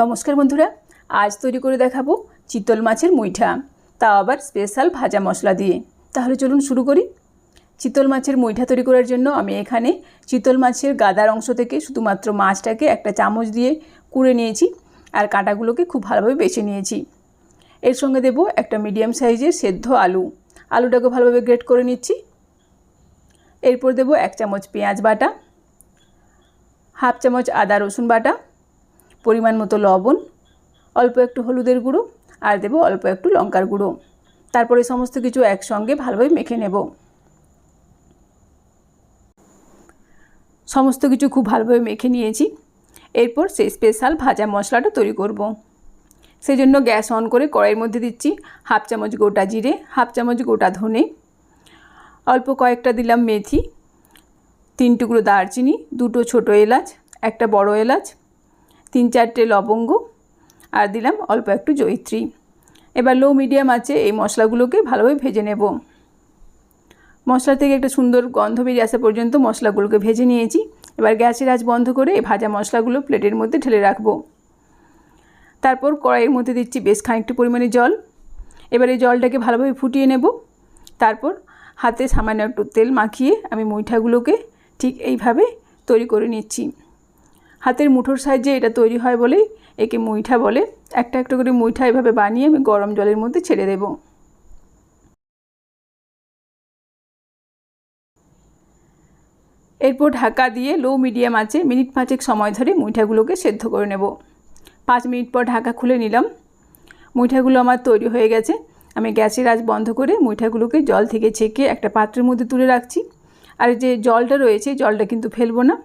নমস্কার বন্ধুরা, আজ তৈরি করে দেখাবো চিতল মাছের মুইঠা, তাও আবার স্পেশাল ভাজা মশলা দিয়ে। তাহলে চলুন শুরু করি। চিতল মাছের মুইঠা তৈরি করার জন্য আমি এখানে চিতল মাছের গাদার অংশ থেকে শুধুমাত্র মাছটাকে একটা চামচ দিয়ে কুড়ে নিয়েছি আর কাঁটাগুলোকে খুব ভালোভাবে বেছে নিয়েছি। এর সঙ্গে দেব একটা মিডিয়াম সাইজের সেদ্ধ আলু। আলুটাকে ভালোভাবে গ্রেট করে নিচ্ছি। এরপর দেব এক চামচ পেঁয়াজ বাটা, হাফ চামচ আদা রসুন বাটা পরিমাণ মতো লবণ, অল্প একটু হলুদের গুঁড়ো আর দেবো অল্প একটু লঙ্কার গুঁড়ো। তারপরে সমস্ত কিছু একসঙ্গে ভালোভাবে মেখে নেব। সমস্ত কিছু খুব ভালোভাবে মেখে নিয়েছি। এরপর সেই স্পেশাল ভাজা মশলাটা তৈরি করব। সেই জন্য গ্যাস অন করে কড়াইয়ের মধ্যে দিচ্ছি হাফ চামচ গোটা জিরে, হাফ চামচ গোটা ধনে, অল্প কয়েকটা দিলাম মেথি, তিন টুকরো দারচিনি, দুটো ছোটো এলাচ, একটা বড় এলাচ তিন চারটে লবঙ্গ আর দিলাম অল্প একটু জৈত্রী এবার লো মিডিয়াম আছে, এই মশলাগুলোকে ভালোভাবে ভেজে নেব। মশলা থেকে একটা সুন্দর গন্ধ বেরিয়ে আসা পর্যন্ত মশলাগুলোকে ভেজে নিয়েছি। এবার গ্যাসের আঁচ বন্ধ করে এই ভাজা মশলাগুলো প্লেটের মধ্যে ঢেলে রাখব। তারপর কড়াইয়ের মধ্যে দিচ্ছি বেশ খানিকটা পরিমাণে জল। এবার এই জলটাকে ভালোভাবে ফুটিয়ে নেব। তারপর হাতে সামান্য একটু তেল মাখিয়ে আমি মুইঠাগুলোকে ঠিক এইভাবে তৈরি করে নিচ্ছি। হাতের মুঠোর সাহায্যে এটা তৈরি হয় বলেই একে মুইঠা বলে। একটা একটা করে মুইঠা এভাবে বানিয়ে আমি গরম জলের মধ্যে ছেড়ে দেব। এরপর ঢাকা দিয়ে লো মিডিয়াম আছে মিনিট পাঁচেক সময় ধরে মুইঠাগুলোকে সেদ্ধ করে নেব। পাঁচ মিনিট পর ঢাকা খুলে নিলাম। মুইঠাগুলো আমার তৈরি হয়ে গেছে। আমি গ্যাসের আজ বন্ধ করে মুইঠাগুলোকে জল থেকে ছেঁকে একটা পাত্রের মধ্যে তুলে রাখছি। আর যে জলটা রয়েছে, জলটা কিন্তু ফেলব না।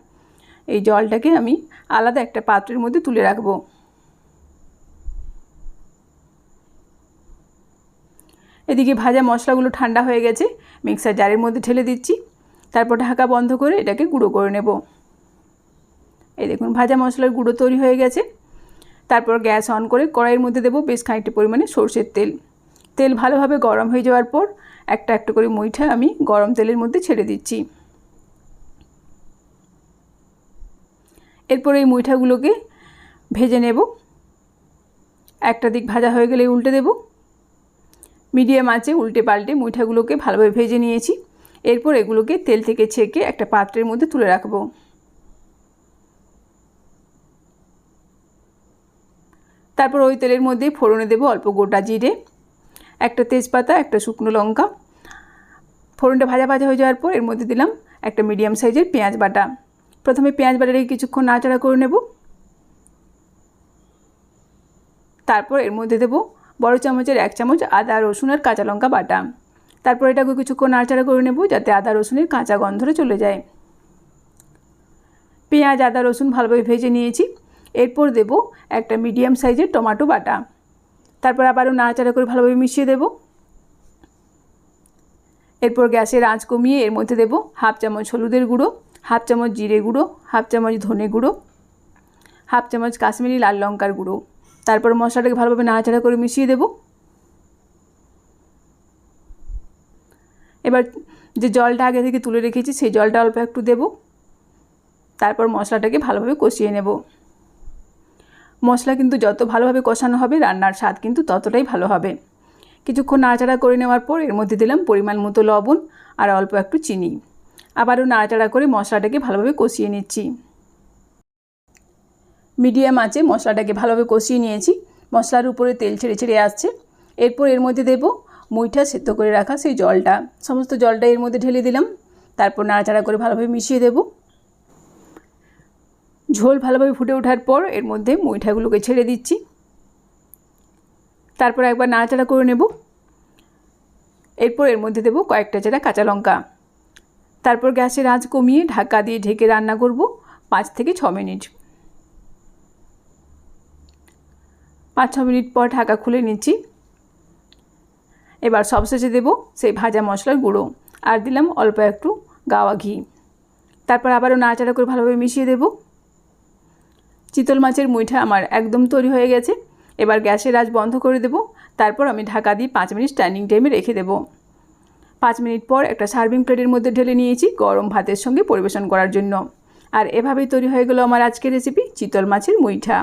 এই জলটাকে আমি আলাদা একটা পাত্রের মধ্যে তুলে রাখব। এদিকে ভাজা মশলাগুলো ঠান্ডা হয়ে গেছে, মিক্সার জারের মধ্যে ঠেলে দিচ্ছি, তারপর ঢাকা বন্ধ করে এটাকে গুঁড়ো করে নেব। এই দেখুন, ভাজা মশলার গুঁড়ো তৈরি হয়ে গেছে। তারপর গ্যাস অন করে কড়াইয়ের মধ্যে দেবো বেশ খানিকটা পরিমাণে সর্ষের তেল। তেল ভালোভাবে গরম হয়ে যাওয়ার পর একটা একটা করে মুইঠা আমি গরম তেলের মধ্যে ছেড়ে দিচ্ছি। এরপর এই মুইঠাগুলোকে ভেজে নেব। একটা দিক ভাজা হয়ে গেলে উল্টে দেব। মিডিয়াম আছে উল্টে পাল্টে মুইঠাগুলোকে ভালোভাবে ভেজে নিয়েছি। এরপর এগুলোকে তেল থেকে ছেঁকে একটা পাত্রের মধ্যে তুলে রাখব। তারপর ওই তেলের মধ্যে ফোড়নে দেবো অল্প গোটা জিরে, একটা তেজপাতা, একটা শুকনো লঙ্কা। ফোড়নটা ভাজা ভাজা হয়ে যাওয়ার পর এর মধ্যে দিলাম একটা মিডিয়াম সাইজের পেঁয়াজ বাটা। প্রথমে পেঁয়াজ বাটাটাকে কিছুক্ষণ নাড়াচাড়া করে নেব। তারপর এর মধ্যে দেবো বড় চামচের এক চামচ আদা, রসুন আর কাঁচা লঙ্কা বাটা। তারপর এটাকে কিছুক্ষণ নাড়াচাড়া করে নেব যাতে আদা, রসুনের কাঁচা গন্ধটা চলে যায়। পেঁয়াজ, আদা, রসুন ভালোভাবে ভেজে নিয়েছি। এরপর দেব একটা মিডিয়াম সাইজের টমেটো বাটা। তারপর আবারও নাড়াচাড়া করে ভালোভাবে মিশিয়ে দেব। এরপর গ্যাসের আঁচ কমিয়ে এর মধ্যে দেব হাফ চামচ হলুদের গুঁড়ো। হাফ চামচ জিরে গুঁড়ো, হাফ চামচ ধনে গুঁড়ো, হাফ চামচ কাশ্মীরি লাল লঙ্কার গুঁড়ো। তারপর মশলাটাকে ভালোভাবে নাড়াচাড়া করে মিশিয়ে দেব। এবার যে জলটা আগে থেকে তুলে রেখেছি, সেই জলটা অল্প একটু দেব। তারপর মশলাটাকে ভালোভাবে কষিয়ে নেব। মশলা কিন্তু যত ভালোভাবে কষানো হবে, রান্নার স্বাদ কিন্তু ততটাই ভালো হবে। কিছুক্ষণ নাড়াচাড়া করে নেওয়ার পর এর মধ্যে দিলাম পরিমাণ মতো লবণ আর অল্প একটু চিনি। আবারও নাড়াচাড়া করে মশলাটাকে ভালোভাবে কষিয়ে নিচ্ছি। মিডিয়াম আছে মশলাটাকে ভালোভাবে কষিয়ে নিয়েছি। মশলার উপরে তেল ছেড়ে ছেড়ে আসছে। এরপর এর মধ্যে দেব মুইঠা সেদ্ধ করে রাখা সেই জলটা। সমস্ত জলটা এর মধ্যে ঢেলে দিলাম। তারপর নাড়াচাড়া করে ভালোভাবে মিশিয়ে দেব। ঝোল ভালোভাবে ফুটে ওঠার পর এর মধ্যে মুইঠাগুলোকে ছেড়ে দিচ্ছি। তারপর একবার নাড়াচাড়া করে নেব। এরপর এর মধ্যে দেব কয়েকটা চেরা কাঁচা লঙ্কা। তারপর গ্যাসের আঁচ কমিয়ে ঢাকা দিয়ে ঢেকে রান্না করব পাঁচ থেকে ছ মিনিট। পাঁচ ছ মিনিট পর ঢাকা খুলে নিচ্ছি। এবার সব সবশেষে দেব সেই ভাজা মশলার গুঁড়ো আর দিলাম অল্প একটু গাওয়া ঘি। তারপর আবারও নাড়াচাড়া করে ভালোভাবে মিশিয়ে দেব। চিতল মাছের মুইঠা আমার একদম তৈরি হয়ে গেছে। এবার গ্যাসের আঁচ বন্ধ করে দেব। তারপর আমি ঢাকা দিয়ে পাঁচ মিনিট স্ট্যান্ডিং টাইমে রেখে দেবো। পাঁচ মিনিট পর একটা সার্ভিং প্লেটের মধ্যে ঢেলে নিয়েছি গরম ভাতের সঙ্গে পরিবেশন করার জন্য। আর এভাবেই তৈরি হয়ে গেল আমার আজকের রেসিপি চিতল মাছের মুইঠা।